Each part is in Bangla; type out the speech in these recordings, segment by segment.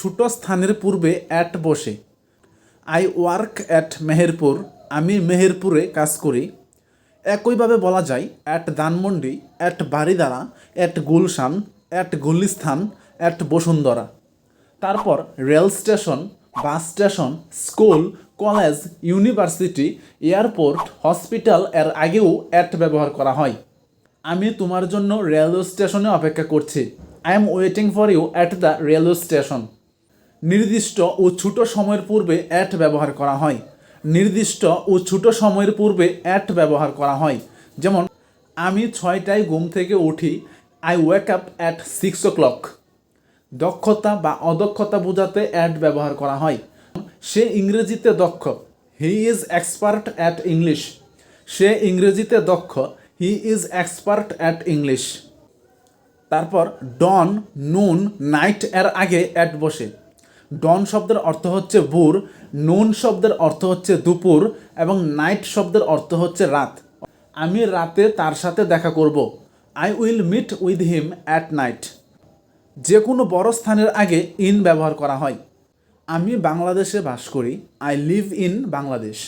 ছোট স্থানের পূর্বে অ্যাট বসে। আই ওয়ার্ক অ্যাট মেহেরপুর, আমি মেহেরপুরে কাজ করি। একইভাবে বলা যায় at Dhanmondi at Baridhara at Gulshan at Gulistan at Bashundhara. তারপর rail station bus station school college university airport hospital এর আগেও অ্যাট ব্যবহার করা হয়। আমি তোমার জন্য রেলওয়ে স্টেশনে অপেক্ষা করছি। I am waiting for you at the railway station নির্দিষ্ট ও ছোট সময়ের পূর্বে অ্যাট ব্যবহার করা হয়। নির্দিষ্ট ও ছোট সময়ের পূর্বে অ্যাট ব্যবহার করা হয়। যেমন, আমি ছয়টায় ঘুম থেকে উঠি I wake up at six o'clock দক্ষতা বা অদক্ষতা বোঝাতে অ্যাড ব্যবহার করা হয়। সে ইংরেজিতে দক্ষ he is expert at English সে ইংরেজিতে দক্ষ he is expert at English তারপর ডন নুন নাইট এর আগে অ্যাট বসে। ডন শব্দের অর্থ হচ্ছে ভোর, নুন শব্দের অর্থ হচ্ছে দুপুর, এবং নাইট শব্দের অর্থ হচ্ছে রাত। আমি রাতে তার সাথে দেখা করব। I will meet with him at night যে কোনো বড় স্থানের আগে ইন ব্যবহার করা হয়। আমি বাংলাদেশে বাস করি। আই লিভ ইন বাংলাদেশ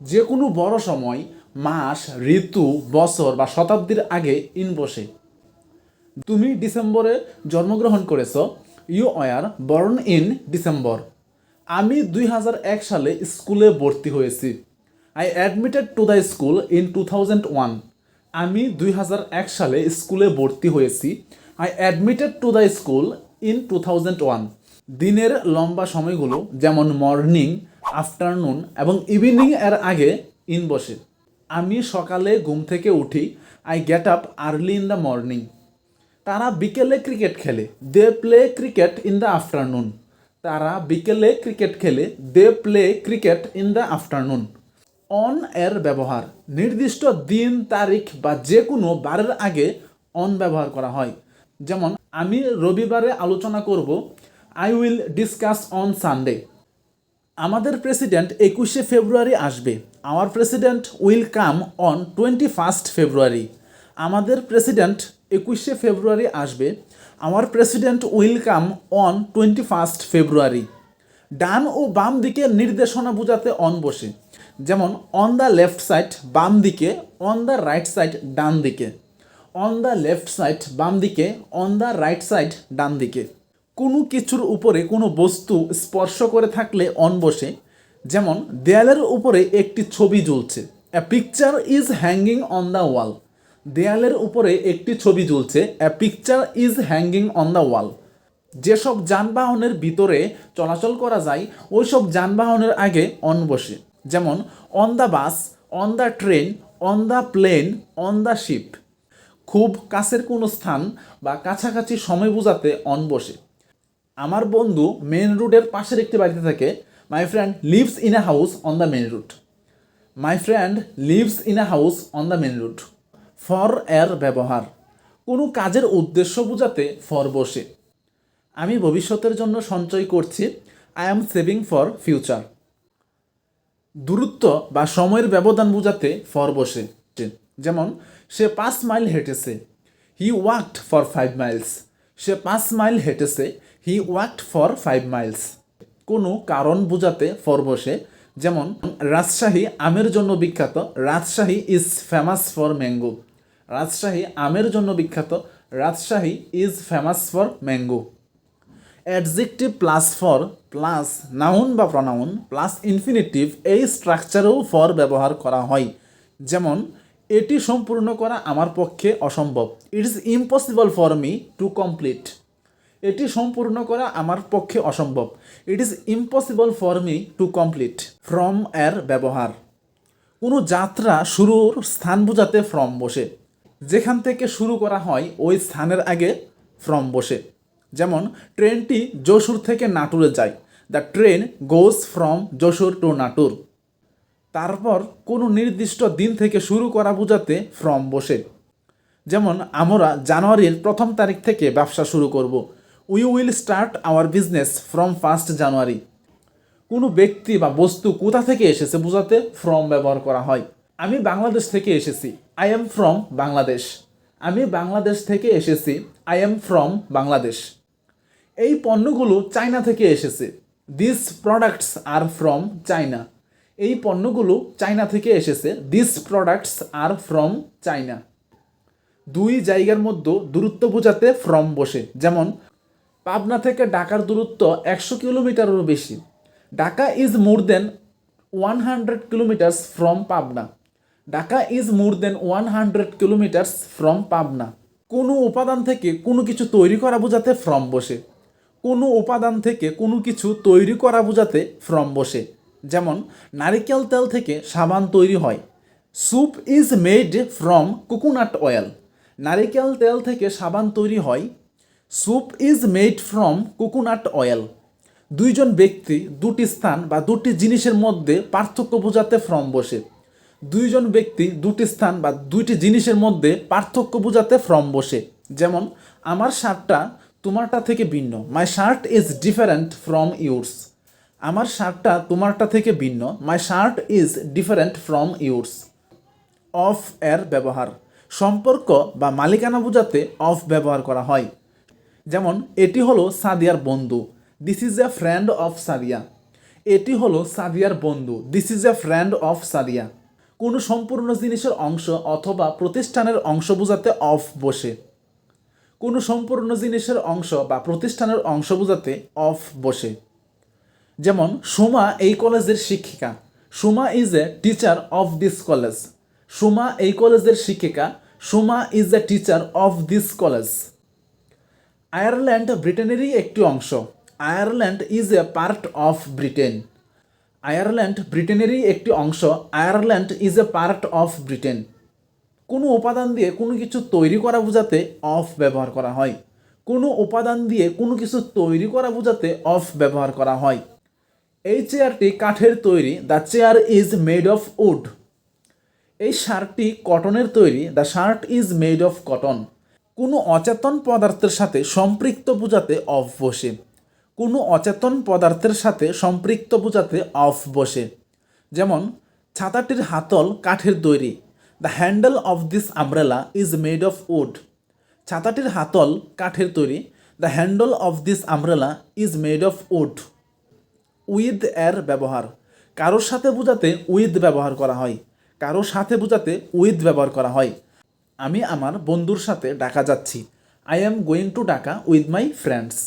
যে কোনো বড় সময়, মাস, ঋতু, বছর বা শতাব্দীর আগে ইন বসে। তুমি ডিসেম্বরে জন্মগ্রহণ করেছ। You were born in December আমি দুই হাজার এক সালে স্কুলে ভর্তি হয়েছি। I admitted to the school in two আমি দুই হাজার এক সালে স্কুলে ভর্তি হয়েছি। I admitted to the school in two দিনের লম্বা সময়গুলো যেমন মর্নিং আফটারনুন এবং ইভিনিং এর আগে ইন বসে। আমি সকালে ঘুম থেকে উঠি। I get up early in the morning তারা বিকেলে ক্রিকেট খেলে, they play cricket in the afternoon. তারা বিকেলে ক্রিকেট খেলে, they play cricket in the afternoon. On এর ব্যবহার, নির্দিষ্ট দিন, তারিখ বা যে কোনো বারের আগে অন ব্যবহার করা হয়। যেমন, আমি রবিবারে আলোচনা করব, I will discuss on Sunday. আমাদের প্রেসিডেন্ট একুশে ফেব্রুয়ারি আসবে। আমার president will come on twenty first February. আমাদের প্রেসিডেন্ট একুশে ফেব্রুয়ারি আসবে। আমার president will come on twenty first February. ডান ও বাম দিকে নির্দেশনা বোঝাতে অন বসে। যেমন অন দ্য লেফট সাইড বাম দিকে অন দ্য রাইট সাইড ডান দিকে। অন দ্য লেফট সাইড বাম দিকে অন দ্য রাইট সাইড ডান দিকে। কোনো কিছুর উপরে কোনো বস্তু স্পর্শ করে থাকলে অন বসে। যেমন, দেয়ালের উপরে একটি ছবি ঝুলছে। A picture is hanging on the wall দেয়ালের উপরে একটি ছবি ঝুলছে a picture is hanging on the wall যেসব যানবাহনের ভিতরে চলাচল করা যায় ওই সব যানবাহনের আগে অন বসে। যেমন on the bus on the train on the plane on the ship খুব কাছের কোনো স্থান বা কাছাকাছি সময় বোঝাতে অন বসে। আমার বন্ধু মেন রুটের পাশের একটি বাড়িতে থাকে। My friend lives in a house on the main route my friend lives in a house on the main route for এর ব্যবহার। কোনো কাজের উদ্দেশ্য বোঝাতে ফর বসে। আমি ভবিষ্যতের জন্য সঞ্চয় করছি। I am saving for future দূরত্ব বা সময়ের ব্যবধান বোঝাতে ফর বসে। যেমন, সে পাঁচ mile হেঁটেছে। He walked for five miles সে পাঁচ mile হেঁটেছে। He walked for five miles কোনো কারণ বোঝাতে ফর বসে। যেমন, রাজশাহী আমের জন্য বিখ্যাত। Rajshahi is famous for mango Rajshahi আমের জন্য বিখ্যাত। Rajshahi is famous for mango adjective plus for plus noun বা প্রনাউন প্লাস ইনফিনিটিভ এই স্ট্রাকচারেও ফর ব্যবহার করা হয়। যেমন, এটি সম্পূর্ণ করা আমার পক্ষে অসম্ভব। It is impossible for me to complete এটি সম্পূর্ণ করা আমার পক্ষে অসম্ভব। It is impossible for me to complete from এর ব্যবহার। কোনো যাত্রা শুরুর স্থান বোঝাতে ফ্রম বসে। যেখান থেকে শুরু করা হয়, ওই স্থানের আগে ফ্রম বসে। যেমন, ট্রেনটি যশোর থেকে নাটুরে যায়। The train goes from Jessore to Natore. তারপর কোনো নির্দিষ্ট দিন থেকে শুরু করা বোঝাতে ফ্রম বসে। যেমন, আমরা জানুয়ারির প্রথম তারিখ থেকে ব্যবসা শুরু করব। We will start our business from first January কোনো ব্যক্তি বা বস্তু কোথা থেকে এসেছে বোঝাতে ফ্রম ব্যবহার করা হয়। আমি বাংলাদেশ থেকে এসেছি। আই এম ফ্রম বাংলাদেশ আমি বাংলাদেশ থেকে এসেছি। আই এম ফ্রম বাংলাদেশ এই পণ্যগুলো চায়না থেকে এসেছে। This products are from China এই পণ্যগুলো চায়না থেকে এসেছে। This products are from China দুই জায়গার মধ্যে দূরত্ব বোঝাতে ফ্রম বসে। যেমন, পাবনা থেকে ঢাকার দূরত্ব একশো কিলোমিটারেরও বেশি। Dhaka is more than one hundred kilometers from Pabna Dhaka is more than one hundred kilometers from Pabna কোনো উপাদান থেকে কোনো কিছু তৈরি করা বোঝাতে ফ্রম বসে। কোনো উপাদান থেকে কোনো কিছু তৈরি করা বোঝাতে ফ্রম বসে। যেমন, নারিকেল তেল থেকে সাবান তৈরি হয়। Soap is made from coconut oil নারিকেল তেল থেকে সাবান তৈরি হয়। Soap is made from coconut oil দুইজন ব্যক্তি দুটি স্থান বা দুটি জিনিসের মধ্যে পার্থক্য বোঝাতে ফ্রম বসে। দুইজন ব্যক্তি দুটি স্থান বা দুইটি জিনিসের মধ্যে পার্থক্য বোঝাতে ফ্রম বসে। যেমন, আমার শার্টটা তোমারটা থেকে ভিন্ন। My shirt is different from yours আমার শার্টটা তোমারটা থেকে ভিন্ন। My shirt is different from yours of এর ব্যবহার। সম্পর্ক বা মালিকানা বোঝাতে অফ ব্যবহার করা হয়। যেমন, এটি হলো সাদিয়ার বন্ধু। This is a friend of Sadia. এটি হলো সাদিয়ার বন্ধু। This is a friend of Sadia. কোনো সম্পূর্ণ জিনিসের অংশ অথবা প্রতিষ্ঠানের অংশ বোঝাতে অফ বসে। কোনো সম্পূর্ণ জিনিসের অংশ বা প্রতিষ্ঠানের অংশ বোঝাতে অফ বসে। যেমন, সুমা এই কলেজের শিক্ষিকা। Suma is a teacher of this college Suma এই কলেজের শিক্ষিকা। Suma is a teacher of this college Ireland ব্রিটেনেরই একটি অংশ। Ireland is a part of Britain Ireland ব্রিটেনেরই একটি অংশ। Ireland is a part of Britain কোনো উপাদান দিয়ে কোনো কিছু তৈরি করা বোঝাতে অফ ব্যবহার করা হয়। কোনো উপাদান দিয়ে কোনো কিছু তৈরি করা বোঝাতে অফ ব্যবহার করা হয়। এই চেয়ারটি কাঠের তৈরি the chair is made of wood এই শার্টটি কটনের তৈরি the shirt is made of cotton কোনো অচেতন পদার্থের সাথে সম্পৃক্ত বোঝাতে অফ বসে। কোনো অচেতন পদার্থের সাথে সম্পৃক্ত বোঝাতে অফ বসে। যেমন, ছাতাটির হাতল কাঠের তৈরি। The handle of this umbrella is made of wood ছাতাটির হাতল কাঠের তৈরি। The handle of this umbrella is made of wood with এর ব্যবহার। কারোর সাথে বোঝাতে উইথ ব্যবহার করা হয়। কারোর সাথে বোঝাতে উইথ ব্যবহার করা হয়। আমি আমার বন্ধুর সাথে ডাকা যাচ্ছি। I am going to Dhaka with my friends